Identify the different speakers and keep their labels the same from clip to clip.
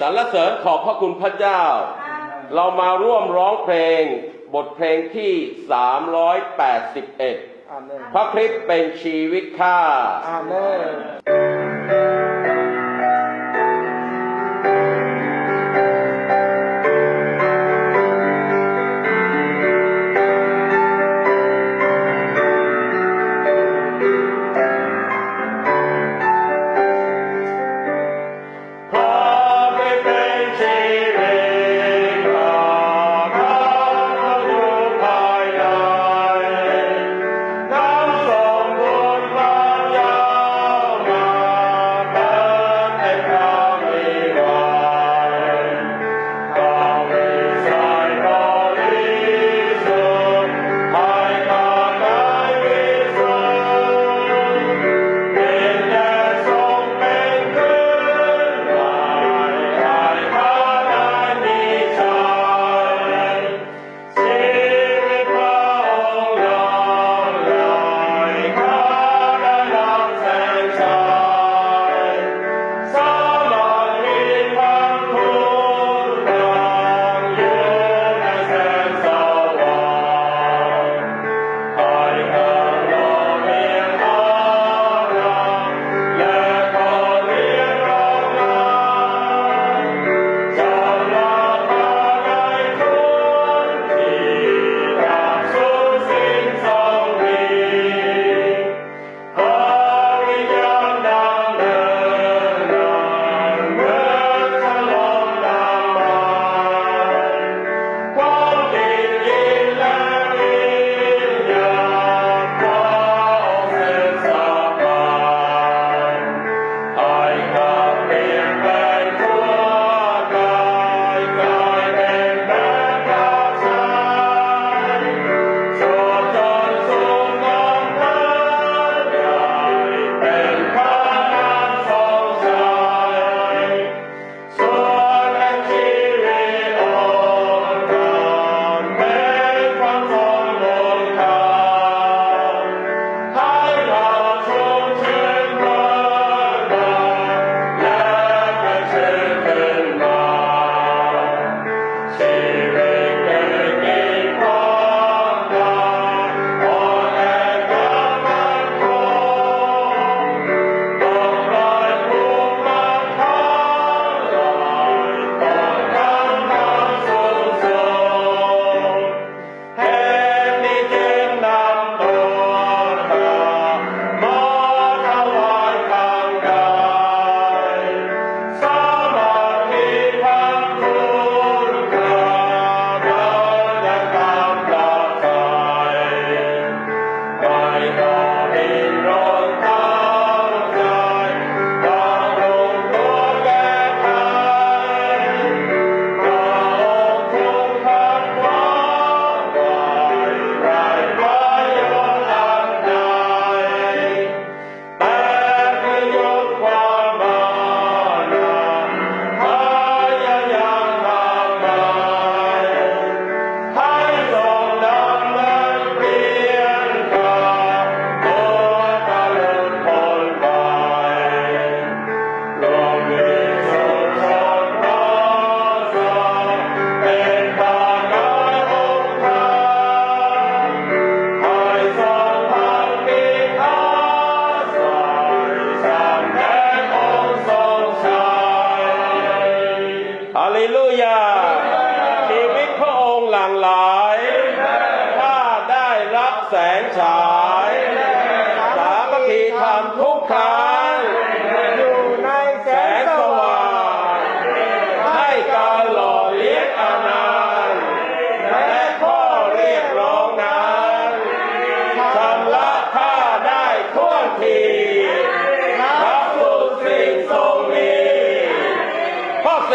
Speaker 1: สรรเสริญขอบพระคุณพระเจ้า เรามาร่วมร้องเพลงบทเพลงที่ 381 พระคริสต์เป็นชีวิตข้า
Speaker 2: อาเมน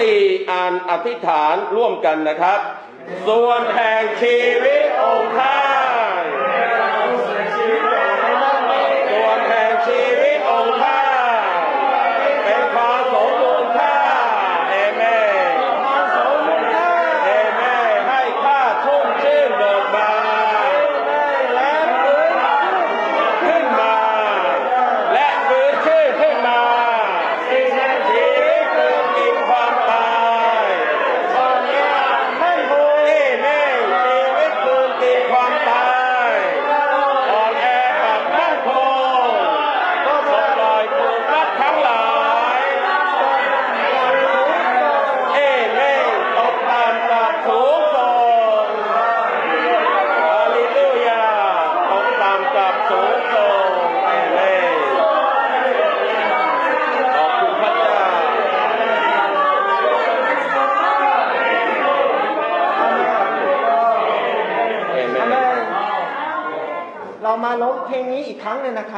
Speaker 2: ี่
Speaker 1: อ่านอธิษฐานร่วมกันนะครับ ส่วนแห่งชีวิตองค์ท่าน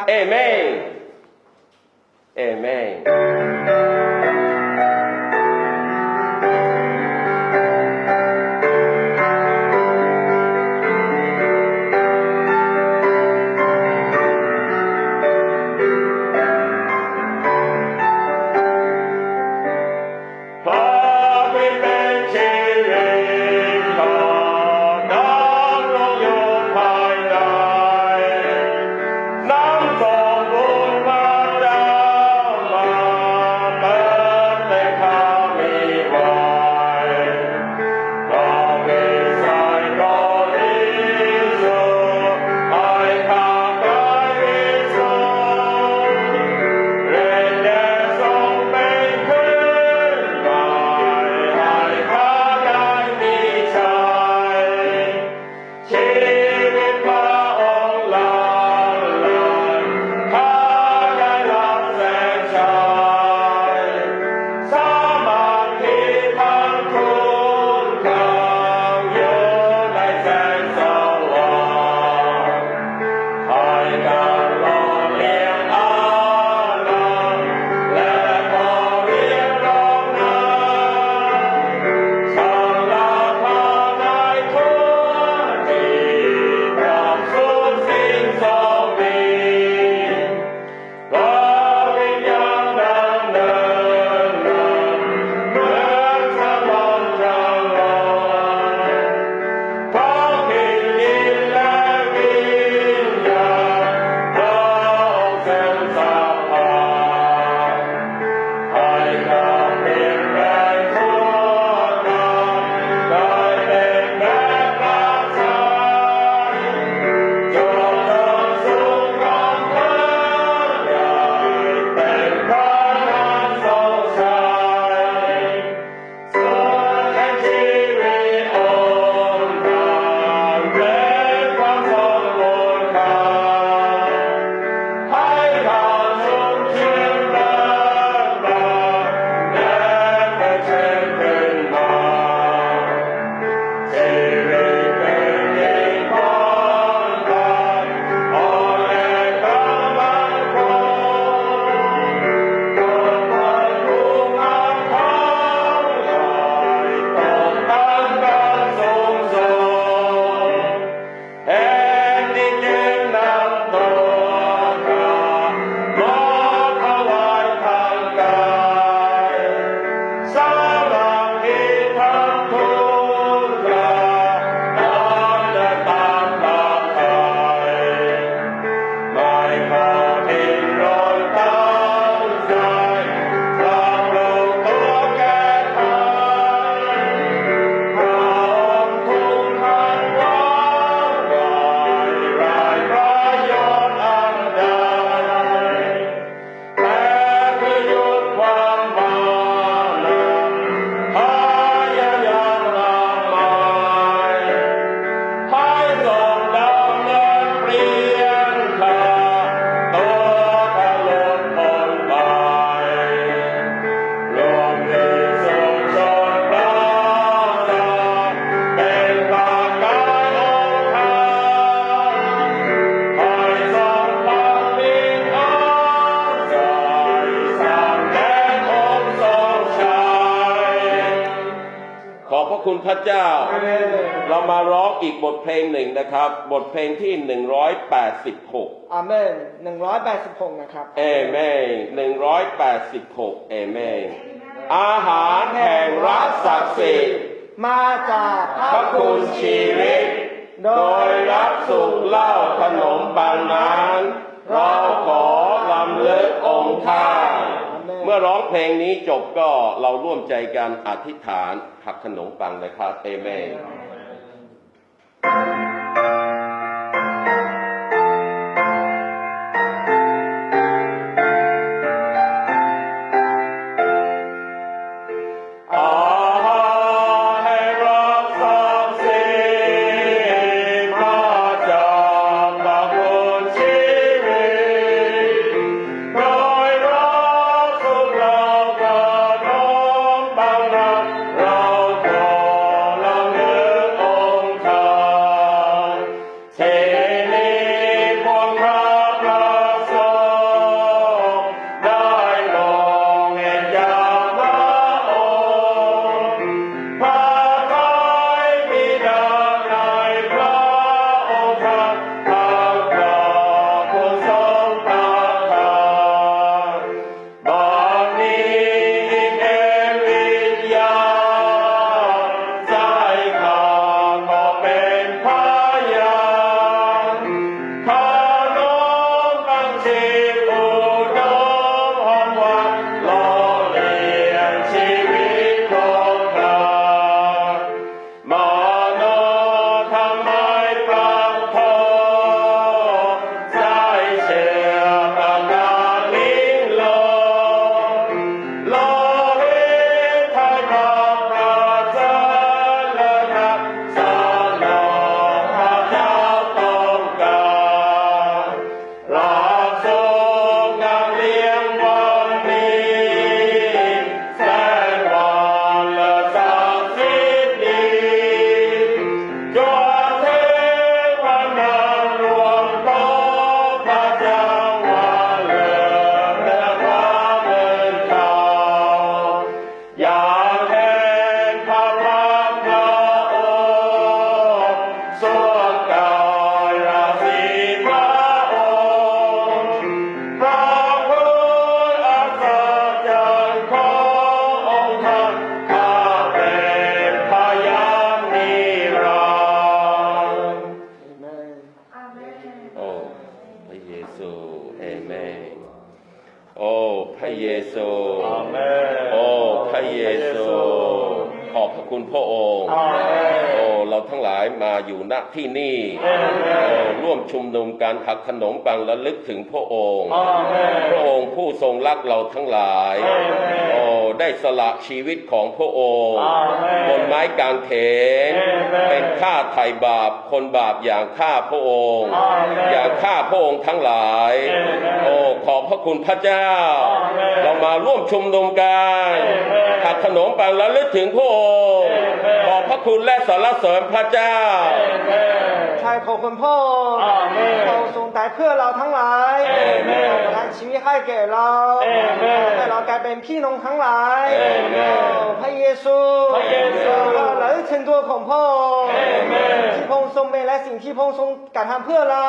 Speaker 2: Amen. งนะครับ บทเพลงที่ 186อาเมน186
Speaker 1: นะครับ
Speaker 2: เอเมน186เอเมนอาหารแห่งรักศักดิ์สิทธิ์
Speaker 1: มาจาก
Speaker 2: พระคุณชีวิต โดยรับสุขเล่าขนมบางนั้นเราขอลำเลิกองค์ท่านเมื่อร้องเพลงนี้จบก็เราร่วมใจกันอธิษฐานหักขนมปังเลยครับเอเมน เยซู ขอบพระคุณพระองค์
Speaker 3: อาเมน
Speaker 2: โอ้เราทั้งหลายมาอยู่ณที่นี่
Speaker 3: อาเมน
Speaker 2: โอ้ร่วมชุมนุมการหักขนมปังและลึกถึงพระองค์
Speaker 3: อาเมน
Speaker 2: พระองค์ผู้ทรงรักเราทั้งหลาย
Speaker 3: อาเมน
Speaker 2: โอ้ ได้สละชีวิตของพระองค์
Speaker 3: อาเมน
Speaker 2: บนไม้กางเขน
Speaker 3: อาเมน
Speaker 2: เป็นค่าไถ่บาปคนบาปอย่างข้าพระองค์
Speaker 3: อาเมน
Speaker 2: อย่างข้าพระองค์ทั้งหลาย
Speaker 3: อาเมน
Speaker 2: โอ้ขอบพระคุณพระเจ้า
Speaker 3: อาเมน
Speaker 2: เรามาร่วมชุมนุมกัน
Speaker 3: อาเมน
Speaker 2: หักขนมปังและลึกถึงพระองค์
Speaker 3: อาเมน
Speaker 2: ขอบพระคุณและสรรเสริญพระเจ้า
Speaker 3: อาเมน
Speaker 1: ใช่ขอบคุณพ่อ
Speaker 3: อาเมน
Speaker 1: เราทรงตายเพื่อเราทั้งหลาย
Speaker 3: อาเมน
Speaker 1: ประทานชีวิตให้แก่เรา
Speaker 3: อาเมน
Speaker 1: ให้เรากลายเป็นพี่น้องทั้งหลาย
Speaker 3: อาเมน
Speaker 1: พระเยซู
Speaker 3: พระเยซู
Speaker 1: เราระลึกถึงตัวของพ่อ
Speaker 3: อาเมน
Speaker 1: ที่พระองค์ทรงเป็นและสิ่งที่พระองค์ทรงกระทำเพื่อเรา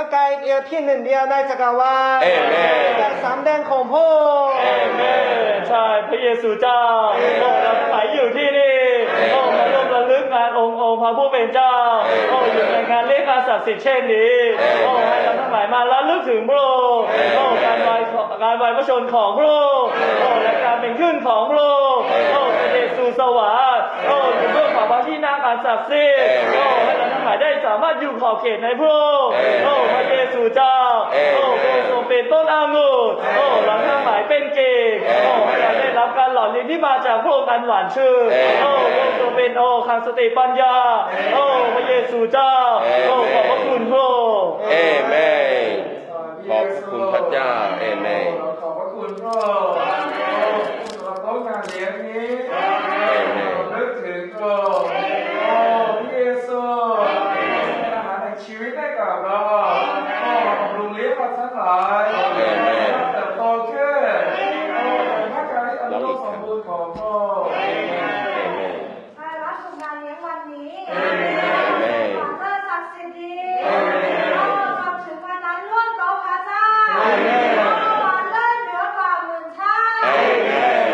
Speaker 1: พระกายเดียวเพียงหนึ่งเดียวในจักรวาล
Speaker 2: อาเมน
Speaker 1: เป็นการสามแดงของพระองค์
Speaker 3: อาเมนใช่พระเยซูเจ้าโอ้เราทั้งหลายอยู่ที่นี่โอ้มาร่วมระลึกงานองค์องค์พระผู้เป็นเจ้าโอ้อยู่ในงานเลี้ยงการศักดิ์สิทธิ์เช่นนี้โอ้ให้เราทั้งหลายมาระลึกถึงพระองค์โอ้การไว้การไว้พระชนของพระองค์โอ้และการเป็นขึ้นของพระองค์โอ้เสด็จสู่สวรรค์โอ้อยู่เบื้องฝ่า พระที่นั่งอันศักดิ์สิทธิ์โอ้ให้เราทั้งหลายได้สามารถอยู่ขอบเขตในพระองค์โอ้พระเยซูเจ้าโอ้พระองค์ทรงเป็นต้นองุ่นโอ้เราทั้งหลายเป็นเกศโอ้ให้เราได้รับการหล่อเลี้ยงที่มาจากพระองค์อันหวานชื่นโอ้พระองค์ทรงเป็นโอ้คังสติปัญญาโอ้พระเยซูเจ้าโอ้ขอบพระคุณพระองค์
Speaker 2: เอเมนขอบพระคุณพระเจ้าเอเมน
Speaker 4: ขอบพระคุณพระองค์สำหรับโต๊ะงานเลี้ยงนี้
Speaker 2: เอเมน
Speaker 4: นึกถึงพระองค์โอ้พระเยซูเป็นอาหารแห่งชีวิตให้กับเราโอ้บำรุงเลี้ยงเราทั้งหลายเติบโตขึ้นโอ้เป็นพระกายที่อันโลกสมบูรณ์ของพระองค์
Speaker 2: เอเมน
Speaker 5: ให้รับสุงานเลี้ยงวันนี้
Speaker 2: เอเมน
Speaker 5: ขอเพื่อศักดิ์สิทธิ์ดี
Speaker 2: เอเมน
Speaker 5: เราทำถึงวันนั้นร่วมโตพระเจ้า
Speaker 1: เอเมน
Speaker 5: เราหวานเลิศเหนือกว่าหมื่นชาติ
Speaker 2: เอเมน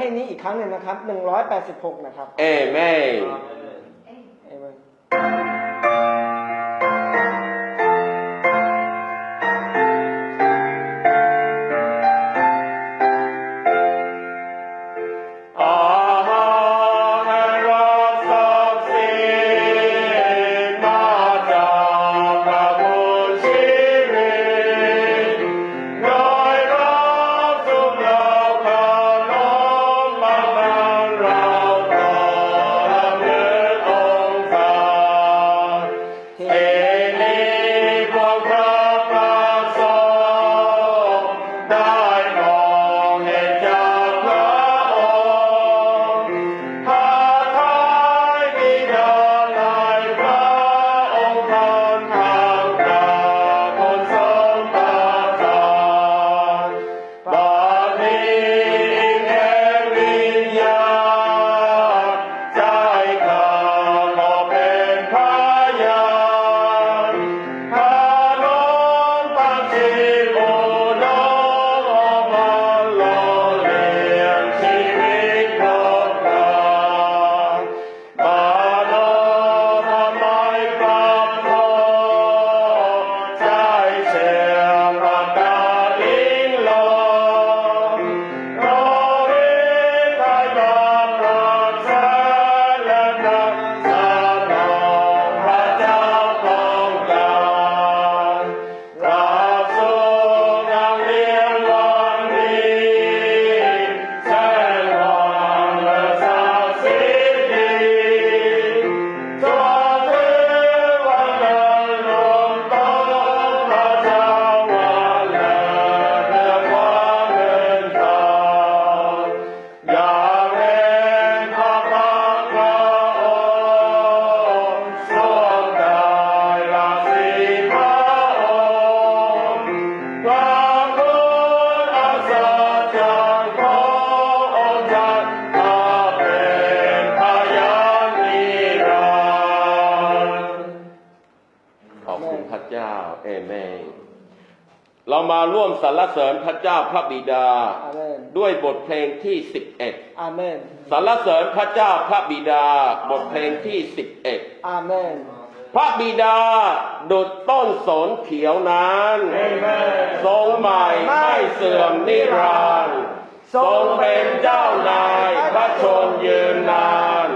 Speaker 1: เรามาล้มเพลงนี้อีกครั้งหนึ่งนะครับ 186 นะครับ
Speaker 2: เอเมน
Speaker 1: มา
Speaker 3: ร่วมสรรเสริ
Speaker 2: ญพระเจ้าพระบิดา ด้วยบทเพลงที่ 11
Speaker 1: อาเมน
Speaker 2: สรรเสริญพระเจ้าพระบิดา บทเพลงที่ 11
Speaker 1: อาเมน
Speaker 2: พระบิดาดุดต้นสนเขียวนั้นทรงใหม่ไม่เสื่อมนิรันดร์ทรงเป็นเจ้านายพระชนยืนนาน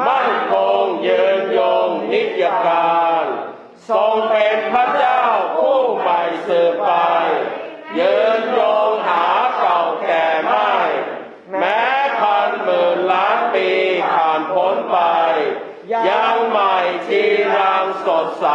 Speaker 2: มั่นคงยืนยงนิจการ ทรงเป็นพระเจ้าผู้ใหม่เสืบไป ยืนยงหาเก่าแก่ไม่ แม้พันหมื่นล้านปีผ่านพ้นไป ยังใหม่ที่รางสดใส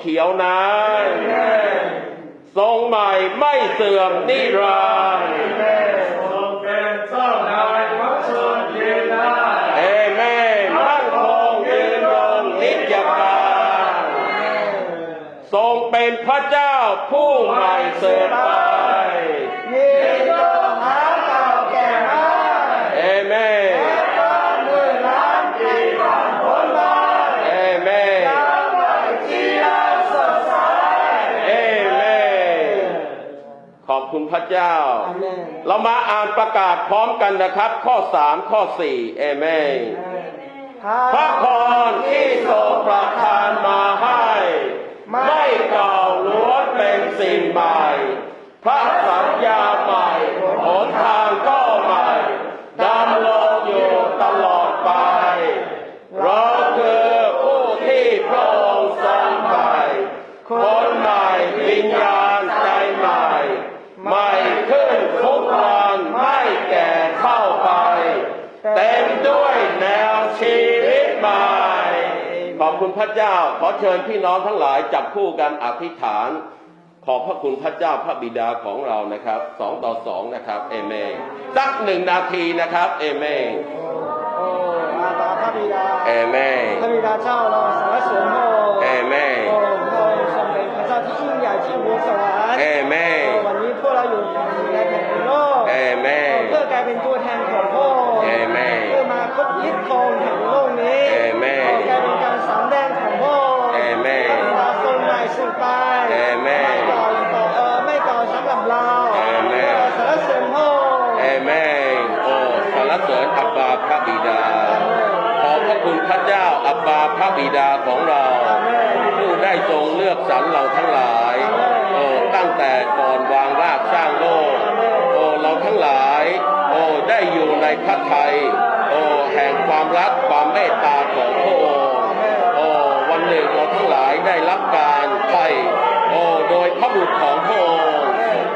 Speaker 2: เขียวนั้นทรงใหม่ไม่เสื่อมนิรันดร์ คุณพระเจ้า
Speaker 1: อาเมน
Speaker 2: เรามาอ่านประกาศพร้อมกันนะครับ ข้อ3ข้อ4เอเมนพระพรที่ทรงประทานมาให้ ไม่เก่าล้วนเป็นสิ่งใหม่ พระสัญญาใหม่หนทาง คุณพระเจ้า ขอเชิญพี่น้องทั้งหลายจับคู่กันอธิษฐาน ขอบพระคุณพระเจ้าพระบิดาของเรานะครับสองต่อสองนะครับเอเมนสักหนึ่งนาทีนะครับเอเมน
Speaker 1: โอ้อาตาพระบิดา
Speaker 2: เอเมน
Speaker 1: พระบิดาเจ้าเราสารเสริญพระองค์
Speaker 2: เอเมน
Speaker 1: โอ้พระองค์ทรงเป็นพระเจ้าที่ยิ่งใหญ่ที่บนสวรรค์
Speaker 2: เอเมน
Speaker 1: ไป
Speaker 2: เอเมน
Speaker 1: ไม่ก่อต่อเออไม่ก่อสำหรับเรา
Speaker 2: เอเมน
Speaker 1: สารเสริญพระองค์
Speaker 2: เอเมนโอ้สรรเสริญอับบาพระบิดา ขอบพระคุณพระเจ้าอับบาพระบิดาของเรา ผู้ได้ทรงเลือกสรรเราทั้งหลาย โอ้ตั้งแต่ก่อนวางรากสร้างโลก โอ้เราทั้งหลาย โอ้ได้อยู่ในพระทัย โอ้แห่งความรักความเมตตาของพระองค์โอ้วันหนึ่งเราทั้งหลายได้รับการไถ่โอ้โดยพระบุตรของพระองค์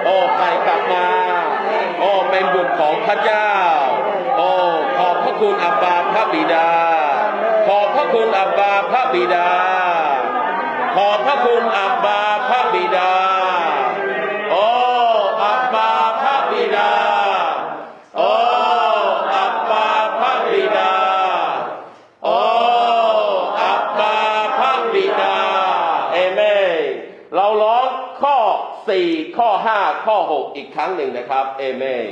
Speaker 2: โอ้ไถ่กลับมา โอ้เป็นบุตรของพระเจ้า โอ้ขอบพระคุณอั พระบิดา ขอบพระคุณอับบาพระบิดา ขอบพระคุณอับบาพระบิดา โอ้อับบาพระบิดา โอ้อับบาพระบิดา โอ้อับบาพระบิดา เอเมนเราร้องข้อ4ข้อ5ข้อ6อีกครั้งหนึ่งนะครับ เอเมน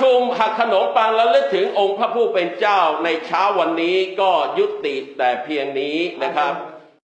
Speaker 2: ชุมหักขนมปังและลึกถึงองค์พระผู้เป็นเจ้าในเช้าวันนี้ก็ยุติแต่เพียงนี้นะครับ